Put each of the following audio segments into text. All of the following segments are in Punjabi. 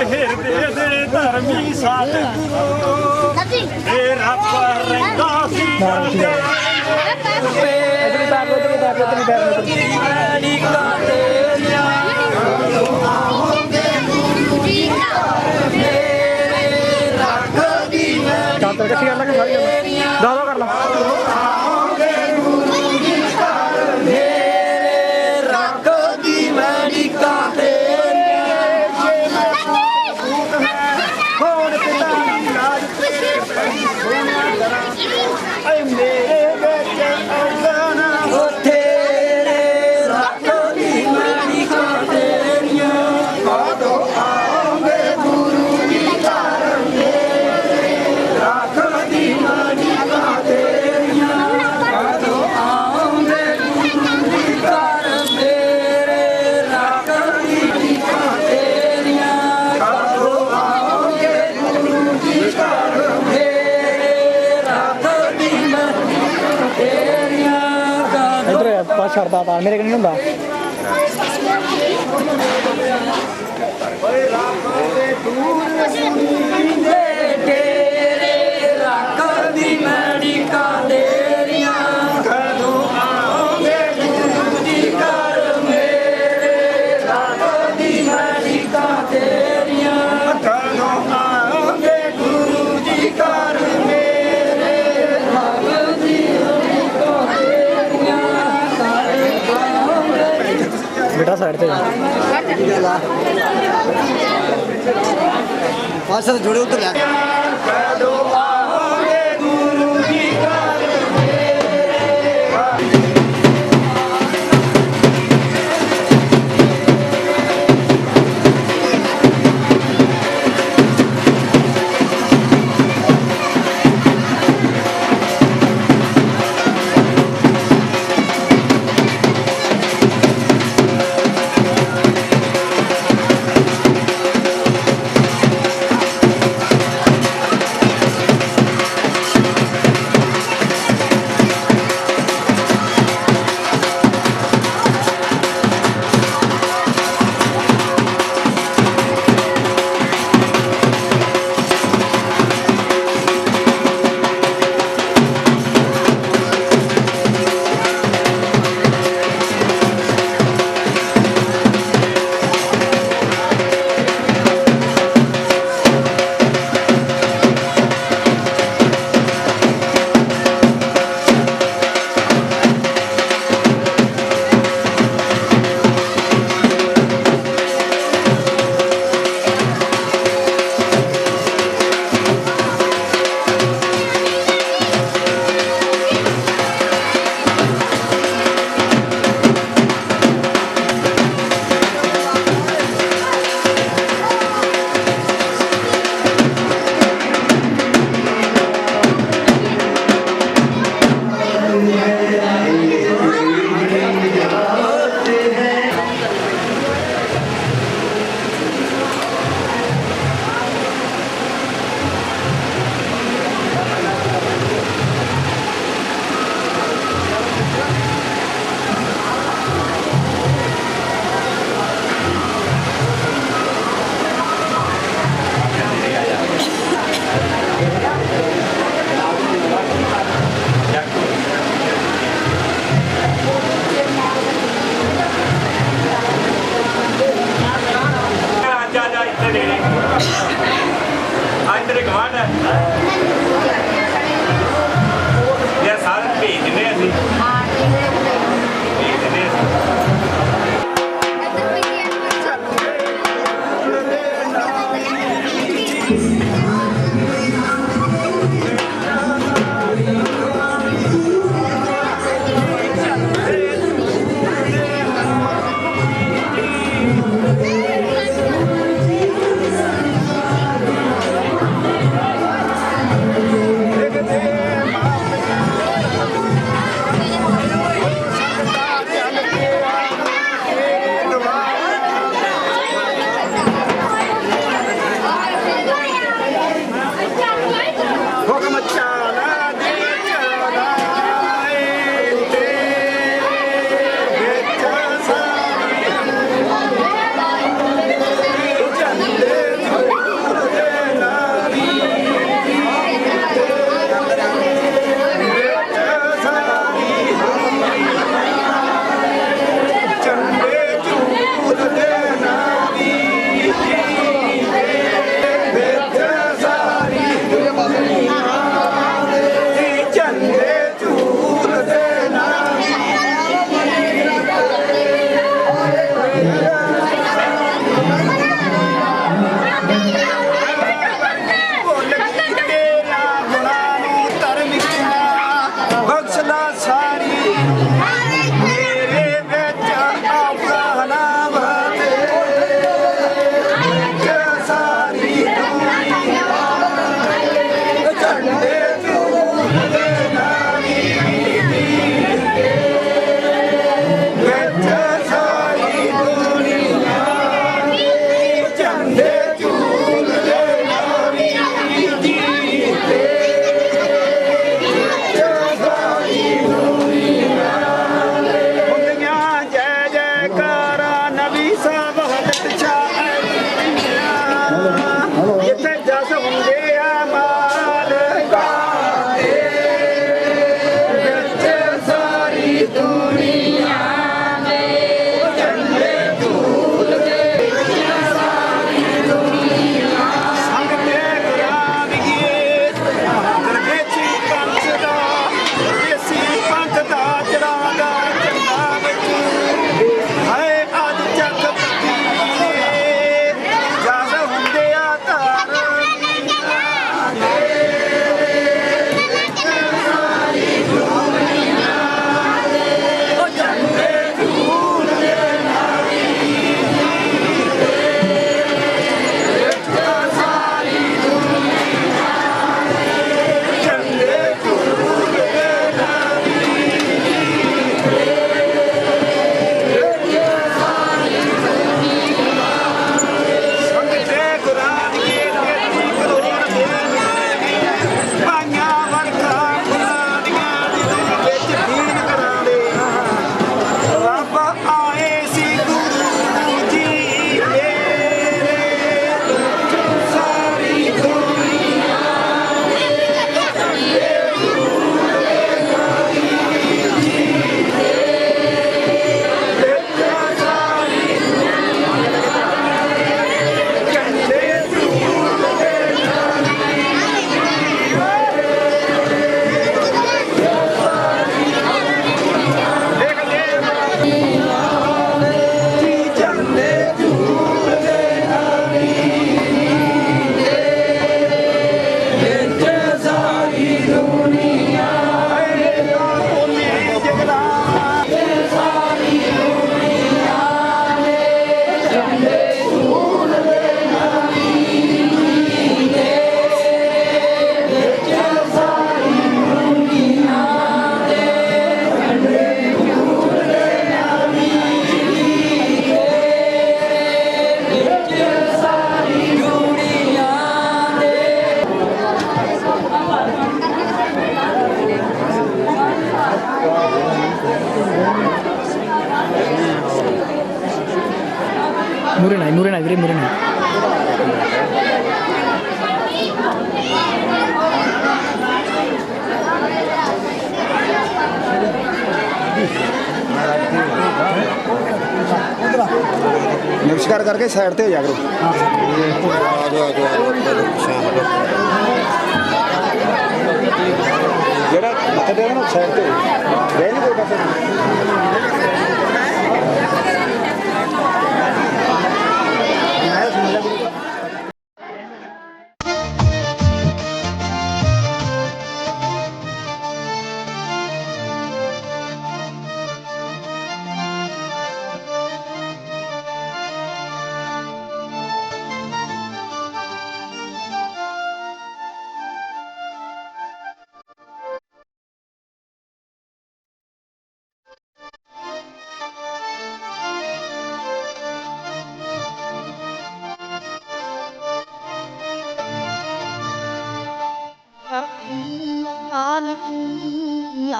ਸਤਿਗੁਰੂ ਮੇਰਾ ਪਰ ਰਹਿੰਦਾ ਸੀ ਜਾਂਦੇ ਇਧਰ ਹੀ ਬੈਠ ਇਧਰ ਬੈਠ ਇਧਰ ਹੀ ਬੈਠ ਮੇਰੀ ਕਾਤੇਰੀਆਂ ਚੱਲ ਤੇ ਇਕੱਠੀ ਕਰ ਲਾਂਗੇ ਸਾਰੀ ਗੱਲ ਦੋ ਦੋ ਕਰ ਲਾ ਛੱਡਦਾ ਤਾਂ ਮੇਰੇ ਕੋਲ ਨਹੀਂ ਹੁੰਦਾ। ਬੇਟਾ ਸਾਈਡ ਤੇ ਜਾ ਪਾਸ ਤੇ ਜੁੜੇ ਸਾਈਡ ਤੇ ਜਾ ਕਰੋ। ਜਿਹੜਾ ਮੱਥੇ ਦੇ ਨਾ ਸਾਈਡ ਤੇ। ਵੈਰੀ ਗੁੱਡ ਆ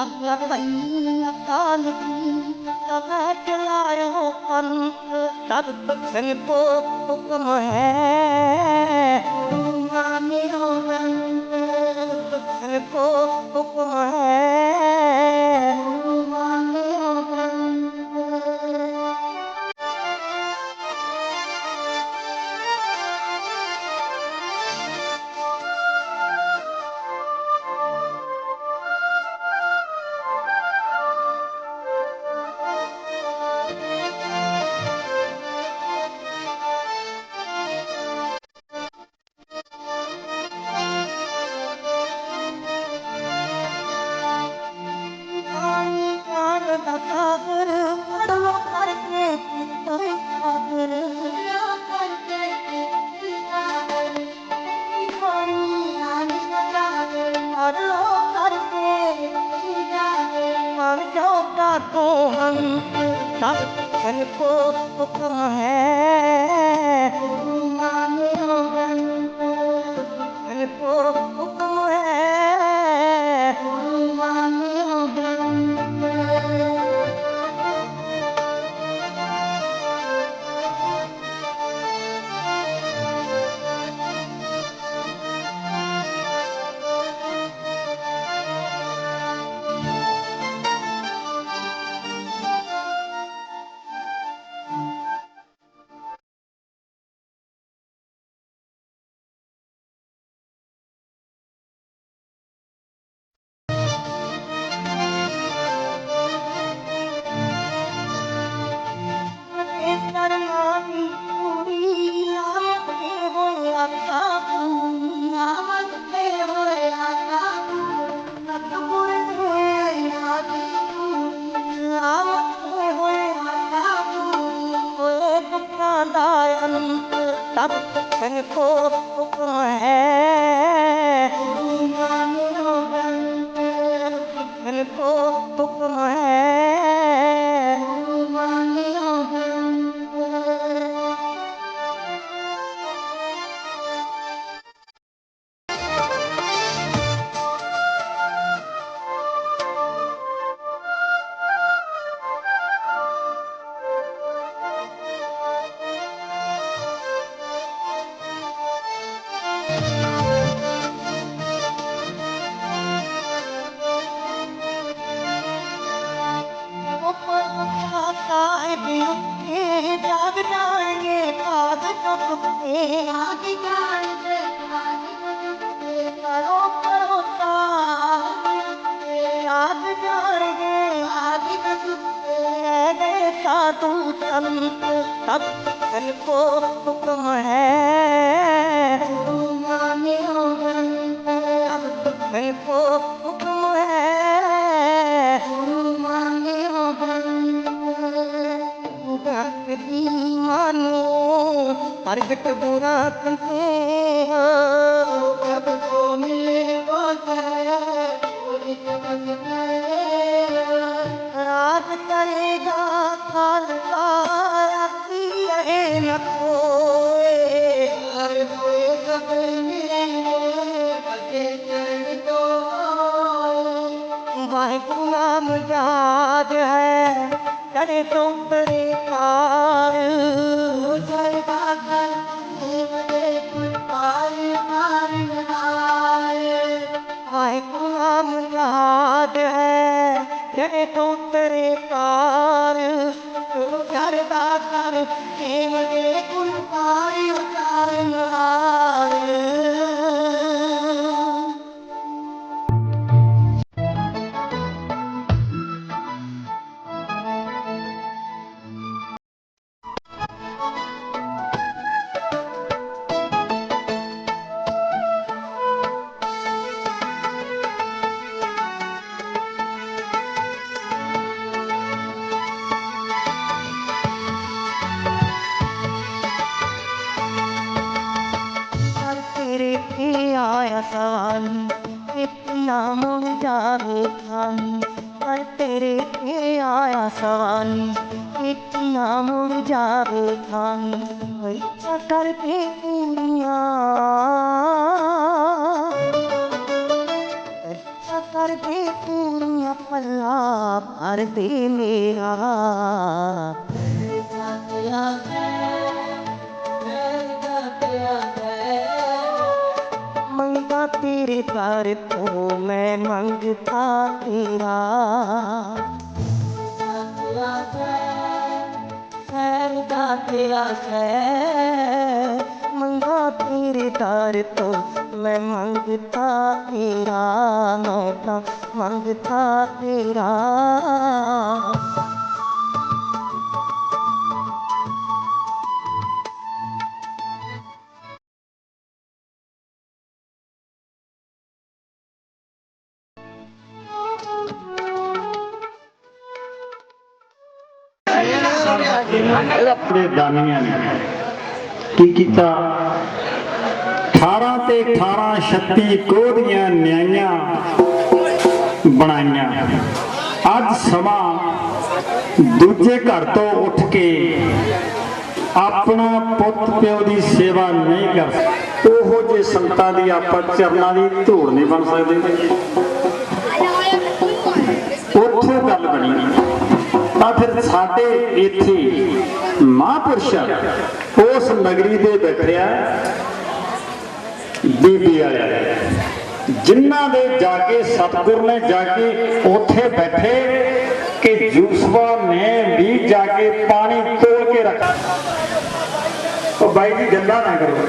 Oh, हुक्म है गुरु माने मानो हर बुरा तंतु करे तुम ਤੇਰੇ ਆਸਾਨੀ ਇੱਕ ਨਾ ਮੁੜ ਜਾਵੇ ਥਾਂ, ਇੱਛਾ ਕਰ ਪੀਣੀਆਂ ਇੱਛਾ ਕਰ ਪੀਣੀਆਂ ਪੱਲਾ ਭਰ ਤੇਰੇ ਦਰ ਤੋਂ ਮੈਂ ਮੰਗਦਾ ਤੇਰਾ। ਸੈਰ ਦਾ ਤੇਰਾ ਸੈਰ ਮੰਗਾ ਤੇਰੇ ਦਰ ਤੋਂ ਮੈਂ ਮੰਗਦਾ ਤੇਰਾ। ਮੈਂ ਤਾਂ ਤੇਰਾ। ਦੇ ਦਾਨੀਆਂ ਨੇ। ਕੀ ਕੀਤਾ? 18 ਤੇ 18 36 ਕੋਦੀਆਂ ਨਿਆਈਆਂ ਬਣਾਈਆਂ। ਅੱਜ ਸਮਾਂ ਦੂਜੇ ਘਰ ਤੋਂ ਉੱਠ ਕੇ ਆਪਣਾ ਪੁੱਤ ਪਿਓ ਦੀ ਸੇਵਾ ਨਹੀਂ ਕਰ ਸਕਦਾ। ਉਹੋ ਜੇ ਸੰਤਾਂ ਦੀ ਆਪਾਂ ਚਰਨਾਂ ਦੀ ਧੂੜ ਨਹੀਂ ਬਣ ਸਕਦੇ। ਉੱਥੋਂ ਗੱਲ ਬਣੀ। ਤਾਂ ਫਿਰ ਸਾਡੇ ਇੱਥੇ ਮਹਾਂਪੁਰਸ਼ ਉਸ ਨਗਰੀ ਦੇ ਬੈਠਿਆ ਬੀਬੀ ਵਾਲਿਆ ਜਿਨ੍ਹਾਂ ਦੇ ਜਾ ਕੇ ਸਤਿਗੁਰ ਨੇ ਜਾ ਕੇ ਉੱਥੇ ਬੈਠੇ ਕਿ ਯੂਸਫਾ ਨੇ ਵੀ ਜਾ ਕੇ ਪਾਣੀ ਤੋੜ ਕੇ ਰੱਖਿਆ ਉਹ ਬਾਈ ਜੀ ਗੱਲਾਂ ਨਾ ਕਰੋ।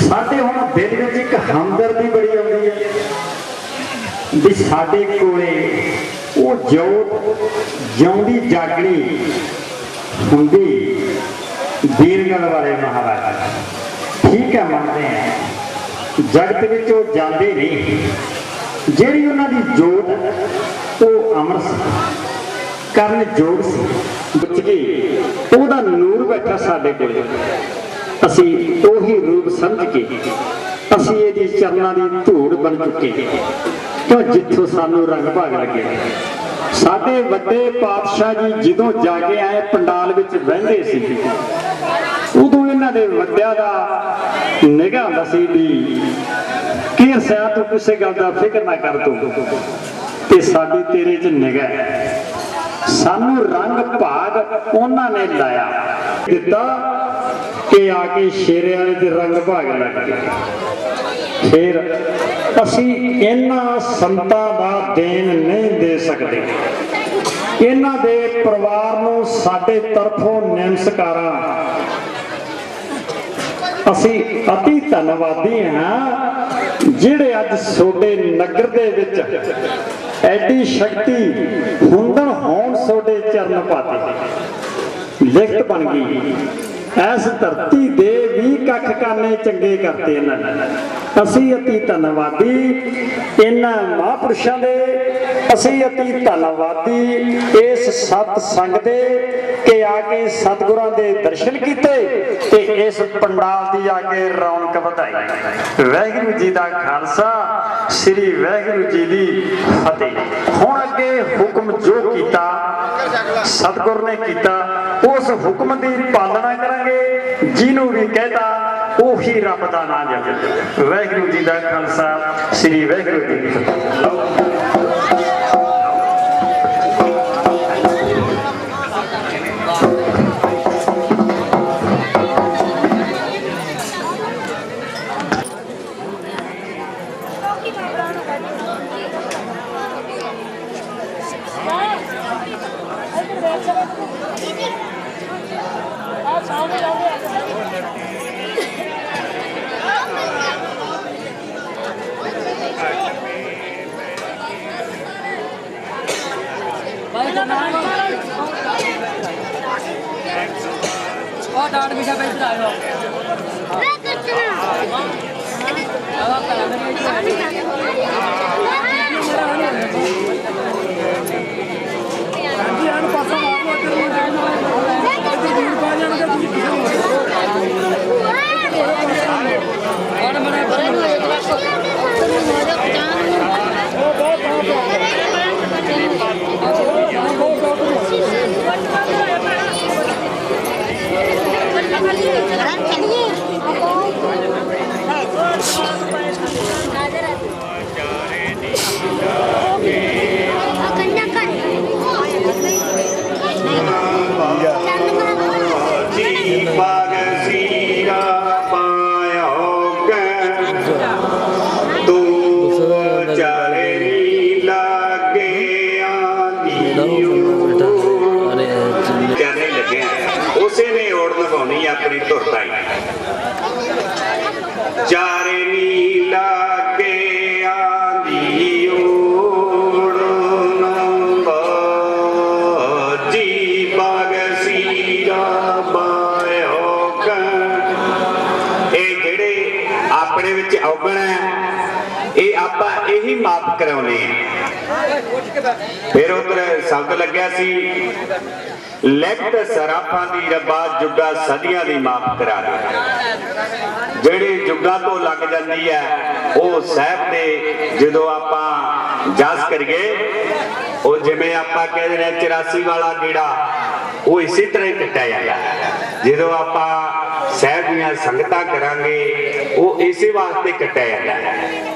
ਸਾਡੇ ਹੁਣ ਦਿਲ ਵਿੱਚ ਇੱਕ ਹਮਦਰਦੀ ਬੜੀ ਆਉਂਦੀ ਹੈ ਵੀ ਸਾਡੇ ਕੋਲੇ ਉਹ ਜੋਤ ਜਿਉਂਦੀ ਜਾਗਣੀ ਹੁੰਦੀ ਵੀਰਗਲ ਵਾਲੇ ਮਹਾਰਾਜ। ਠੀਕ ਹੈ, ਮੰਨਦੇ ਆ ਜਗਤ ਵਿੱਚ ਉਹ ਜਾਂਦੇ ਨਹੀਂ। ਜਿਹੜੀ ਉਹਨਾਂ ਦੀ ਜੋਤ, ਉਹ ਅਮਰ ਸੀ। ਕਰਨ ਜੋਗ ਸੀ। ਬੁੱਝ ਗਈ। ਉਹਦਾ ਨੂਰ ਬੈਠਾ ਸਾਡੇ ਕੋਲ। ਅਸੀਂ ਉਹੀ ਰੂਪ ਸਮਝ ਕੇ, ਅਸੀਂ ਇਹਦੀ ਚਰਨਾਂ ਦੀ ਧੂੜ ਬਣ ਚੁੱਕੇ। ਕਿਉਂ ਜਿੱਥੋਂ ਸਾਨੂੰ ਰੰਗ ਭਾਗ ਲੱਗੇ। ਸਾਡੇ ਵੱਡੇ ਪਾਤਸ਼ਾਹ ਜੀ ਜਦੋਂ ਜਾ ਕੇ ਆਏ, ਪੰਡਾਲ ਵਿੱਚ ਬਹਿੰਦੇ ਸੀ। ਉਦੋਂ ਇਹਨਾਂ ਦੇ ਵੱਡਿਆਂ ਦਾ ਨਿਗਾਹ ਹੁੰਦਾ ਸੀ ਵੀ ਕਿ ਸਿਆ ਤੂੰ ਕਿਸੇ ਗੱਲ ਦਾ ਫਿਕਰ ਨਾ ਕਰ ਤੂੰ। ਤੇ ਸਾਡੀ ਤੇਰੇ 'ਚ ਨਿਗਾਹ ਸਾਨੂੰ ਰੰਗ ਭਾਗ ਉਹਨਾਂ ਨੇ ਲਾਇਆ। ਦਿੱਤਾ ਕਿ ਆ ਕੇ ਸ਼ੇਰੇ ਵਾਲੇ ਦੇ ਰੰਗ ਭਾਗ ਲੱਗ ਗਏ। ਫਿਰ ਅਸੀਂ ਇਹਨਾਂ ਸੰਤਾਂ ਦਾ ਦੇਣ ਨਹੀਂ ਦੇ ਸਕਦੇ। ਇਹਨਾਂ ਦੇ ਪਰਿਵਾਰ ਨੂੰ ਸਾਡੇ ਤਰਫੋਂ ਨਮਸਕਾਰਾਂ। ਅਸੀਂ ਅਤੀ ਧੰਨਵਾਦੀ ਹਾਂ, ਜਿਹੜੇ ਅੱਜ ਤੁਹਾਡੇ ਨਗਰ ਦੇ ਵਿੱਚ ਐਡੀ ਸ਼ਕਤੀ ਹੁੰਦਣ ਹੋਣ ਤੁਹਾਡੇ ਚਰਨ ਪਾਤੇ। ਲਿਖਤ ਬਣ ਗਈ। ਐਸ ਧਰਤੀ ਦੇ ਵੀ ਕੱਖ ਕਾਨੇ ਚੰਗੇ ਕਰਤੇ ਇਹਨਾਂ ਨੇ। ਅਸੀਂ ਅਤੀ ਧੰਨਵਾਦੀ ਇਹਨਾਂ ਮਹਾਂਪੁਰਸ਼ਾਂ ਦੇ, ਅਸੀਂ ਅਤੀ ਧੰਨਵਾਦੀ ਇਸ ਸਤ ਸੰਗ ਦੇ ਕਿ ਆ ਕੇ ਸਤਿਗੁਰਾਂ ਦੇ ਦਰਸ਼ਨ ਕੀਤੇ ਤੇ ਇਸ ਪੰਡਾਲ ਦੀ ਆ ਕੇ ਰੌਣਕ ਵਧਾਈ। ਵਾਹਿਗੁਰੂ ਜੀ ਦਾ ਖਾਲਸਾ, ਸ੍ਰੀ ਵਾਹਿਗੁਰੂ ਜੀ ਦੀ ਫਤਿਹ। ਹੁਣ ਅੱਗੇ ਹੁਕਮ ਜੋ ਕੀਤਾ, ਸਤਿਗੁਰ ਨੇ ਕੀਤਾ, ਉਸ ਹੁਕਮ ਦੀ ਪਾਲਣਾ ਕਰਾਂਗੇ। ਜਿਹਨੂੰ ਵੀ ਕਹਿਤਾ ਉਹੀ ਰੱਬ ਦਾ ਨਾਮ ਜਪੇ ਵਾਹਿਗੁਰੂ ਜੀ ਦਾ ਖਾਲਸਾ ਸ੍ਰੀ ਵਾਹਿਗੁਰੂ ਜੀ ਕੀ ਫਤਿਹ। డాడు బిషా పెంచుతాడు మన Gracias. ਵਿੱਚ ਔਗਣ ਹੈ। ਇਹ ਆਪਾਂ ਇਹੀ ਮਾਫ ਕਰਾਉਨੇ ਆ। ਫਿਰ ਉਧਰ ਸ਼ਬਦ ਲੱਗਿਆ ਸੀ। ਲਿਖਤ ਸਰਾਫਾਂ ਦੀ ਰੱਬਾ ਜੁਗਾ ਸਦੀਆਂ ਦੀ ਮਾਫ ਕਰਾ ਦੇ ਜਿਹੜੀ ਜੁਗਾ ਤੋਂ ਲੱਗ ਜਾਂਦੀ ਹੈ, ਉਹ ਸਹਿਬ ਦੇ ਜਦੋਂ ਆਪਾਂ ਜਸ ਕਰੀਏ, ਉਹ ਜਿਵੇਂ ਆਪਾਂ ਕਹਿੰਦੇ ਨੇ 84 ਵਾਲਾ ਗੇੜਾ, ਉਹ ਇਸੇ ਤਰ੍ਹਾਂ ਹੀ ਕੱਟਿਆ ਜਾਂਦਾ ਜਦੋਂ ਆਪਾਂ ਸਾਹਿਬ ਦੀਆਂ ਸੰਗਤਾਂ ਕਰਾਂਗੇ ਉਹ ਇਸੇ ਵਾਸਤੇ ਕੱਟਿਆ ਜਾਂਦਾ